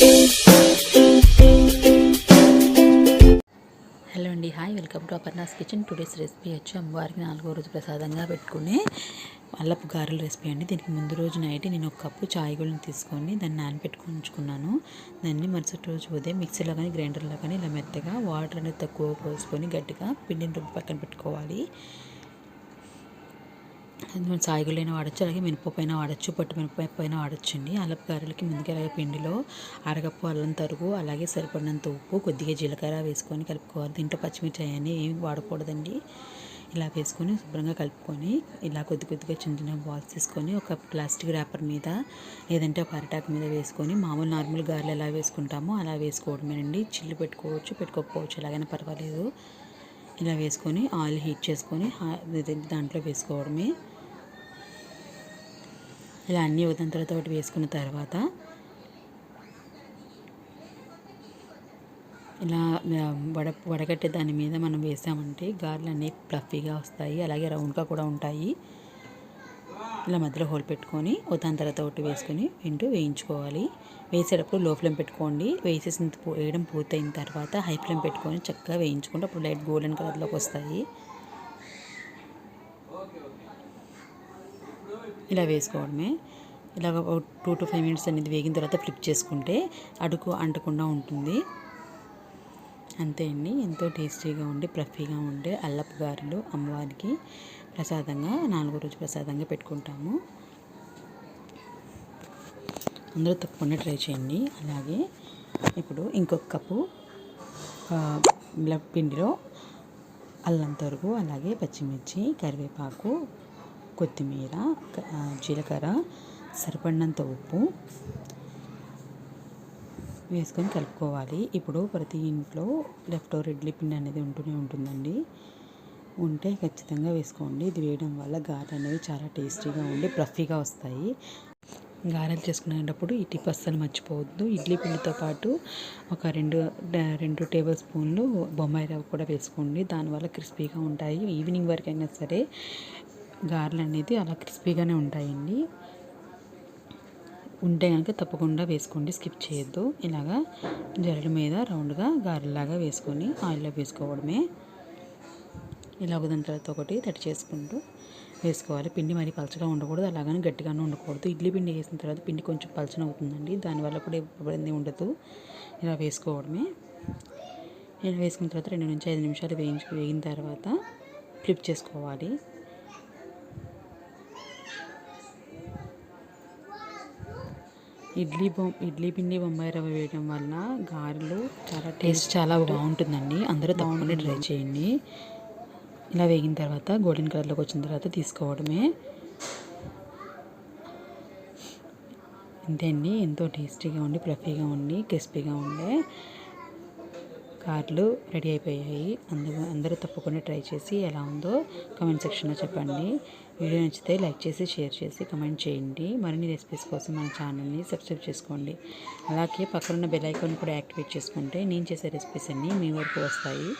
Hello అండి hi. Welcome to Aparna's kitchen. Today's recipe వచ్చి అమ్మవారికి నాలుగో రోజు ప్రసాదంగా పెట్టుకునే అల్లపు గారెల రెసిపీ అండి. దీనికి ముందు రోజు నైట్ నేను ఒక కప్పు చాయ్ గుళ్ళని తీసుకొని దాన్ని నానబెట్టుకొని ఉంచుకున్నాను. దాన్ని మరుసటి రోజు ఉదయం మిక్సీలో కానీ గ్రైండర్లో కానీ ఇలా మెత్తగా వాటర్ అనేది తక్కువ పోసుకొని గట్టిగా పిండిని రుబ్బి పక్కన పెట్టుకోవాలి. అది అయినా వాడచ్చు అలాగే మినపప్పు అయినా వాడచ్చు పట్టు మినపప్పు అయినా వాడచ్చు అండి. అల్లపు గారెలకి ముందుగా అలాగే పిండిలో అరగప్పు అల్లం తరుగు అలాగే సరిపడినంత ఉప్పు కొద్దిగా జీలకర్ర వేసుకొని కలుపుకోవాలి. దీంట్లో పచ్చిమిర్చి అవన్నీ ఏమి వాడకూడదండి. ఇలా వేసుకొని శుభ్రంగా కలుపుకొని ఇలా కొద్ది కొద్దిగా చిన్న చిన్న బాల్స్ తీసుకొని ఒక ప్లాస్టిక్ ర్యాపర్ మీద లేదంటే ఒక అరటాక్ మీద వేసుకొని మామూలు నార్మల్ గారెలు ఎలా వేసుకుంటామో అలా వేసుకోవడమేనండి. చిల్లు పెట్టుకోవచ్చు పెట్టుకోకపోవచ్చు ఎలాగైనా పర్వాలేదు. ఇలా వేసుకొని ఆయిల్ హీట్ చేసుకొని దాంట్లో వేసుకోవడమే. ఇలా అన్ని ఉదంతలతో వేసుకున్న తర్వాత ఇలా వడ వడగట్టే దాని మీద మనం వేసామంటే గారెలు అనేవి ఫ్లఫీగా వస్తాయి అలాగే రౌండ్గా కూడా ఉంటాయి. ఇలా మధ్యలో హోల్ పెట్టుకొని ఉదంతలతో వేసుకొని వింటూ వేయించుకోవాలి. వేసేటప్పుడు లో ఫ్లేమ్ పెట్టుకోండి. వేసేసిన పూ- వేయడం పూర్తయిన తర్వాత హై ఫ్లేమ్ పెట్టుకొని చక్కగా వేయించుకుంటే అప్పుడు లైట్ గోల్డెన్ కలర్లోకి వస్తాయి. ఇలా వేసుకోవడమే. ఇలాగ టూ టు ఫైవ్ మినిట్స్ అనేది వేగిన తర్వాత ఫ్లిప్ చేసుకుంటే అడుగు అంటకుండా ఉంటుంది. అంతే అండి. ఎంతో టేస్టీగా ఉండి ఫ్లఫీగా ఉండే అల్లపు గారెలు అమ్మవారికి ప్రసాదంగా నాలుగో రోజు ప్రసాదంగా పెట్టుకుంటాము. అందరూ తప్పకుండా ట్రై చేయండి. అలాగే ఇప్పుడు ఇంకొక కప్పు పిండిలో అల్లం తరుగు అలాగే పచ్చిమిర్చి కరివేపాకు కొత్తిమీర జీలకర్ర సరిపడినంత ఉప్పు వేసుకొని కలుపుకోవాలి. ఇప్పుడు ప్రతి ఇంట్లో లెఫ్ట్ ఓవర్ ఇడ్లీ పిండి అనేది ఉంటూనే ఉంటుందండి. ఉంటే ఖచ్చితంగా వేసుకోండి. ఇది వేయడం వల్ల గారెలు అనేవి చాలా టేస్టీగా ఉండి ప్రఫీగా వస్తాయి. గారెలు చేసుకునేటప్పుడు ఈ టిప్ అస్సలు మర్చిపోవద్దు. ఇడ్లీ పిండితో పాటు ఒక రెండు రెండు టేబుల్ స్పూన్లు బొమ్మాయి రవ్వ కూడా వేసుకోండి. దానివల్ల క్రిస్పీగా ఉంటాయి. ఈవినింగ్ వరకు అయినా సరే గారెలు అనేది అలా క్రిస్పీగానే ఉంటాయండి. ఉంటే కనుక తప్పకుండా వేసుకోండి. స్కిప్ చేయొద్దు. ఇలాగా జరడు మీద రౌండ్గా గారెలాగా వేసుకొని ఆయిల్లో వేసుకోవడమే. ఇలా ఒకదాని తర్వాత ఒకటి తడి చేసుకుంటూ వేసుకోవాలి. పిండి మరి పలచగా ఉండకూడదు. అలాగని గట్టిగానే ఉండకూడదు. ఇడ్లీ పిండి వేసిన తర్వాత పిండి కొంచెం పలచన అవుతుందండి దానివల్ల కూడా ఇబ్బంది ఉండదు. ఇలా వేసుకోవడమే. ఇలా వేసుకున్న తర్వాత రెండు నుంచి ఐదు నిమిషాలు వేయించు వేగిన తర్వాత ఫ్లిప్ చేసుకోవాలి. ఇడ్లీ బొమ్ ఇడ్లీ పిండి బొంబాయి రవ్వ వేయడం వల్ల గారెలు చాలా టేస్ట్ చాలా బాగుంటుందండి. అందరూ తప్పకుండా ట్రై చేయండి. ఇలా వేగిన తర్వాత గోల్డెన్ కలర్లోకి వచ్చిన తర్వాత తీసుకోవడమే. అంతే అండి. ఎంతో టేస్టీగా ఉండి ఫ్లఫీగా ఉండి క్రిస్పీగా ఉండే కార్లు రెడీ అయిపోయాయి. అందరూ అందరూ తప్పకుండా ట్రై చేసి ఎలా ఉందో కమెంట్ సెక్షన్లో చెప్పండి. వీడియో నచ్చితే లైక్ చేసి షేర్ చేసి కమెంట్ చేయండి. మరిన్ని రెసిపీస్ కోసం మన ఛానల్ని సబ్స్క్రైబ్ చేసుకోండి. అలాగే పక్కనున్న బెల్ ఐకాన్ కూడా యాక్టివేట్ చేసుకుంటే నేను చేసే రెసిపీస్ అన్నీ మీ వరకు వస్తాయి.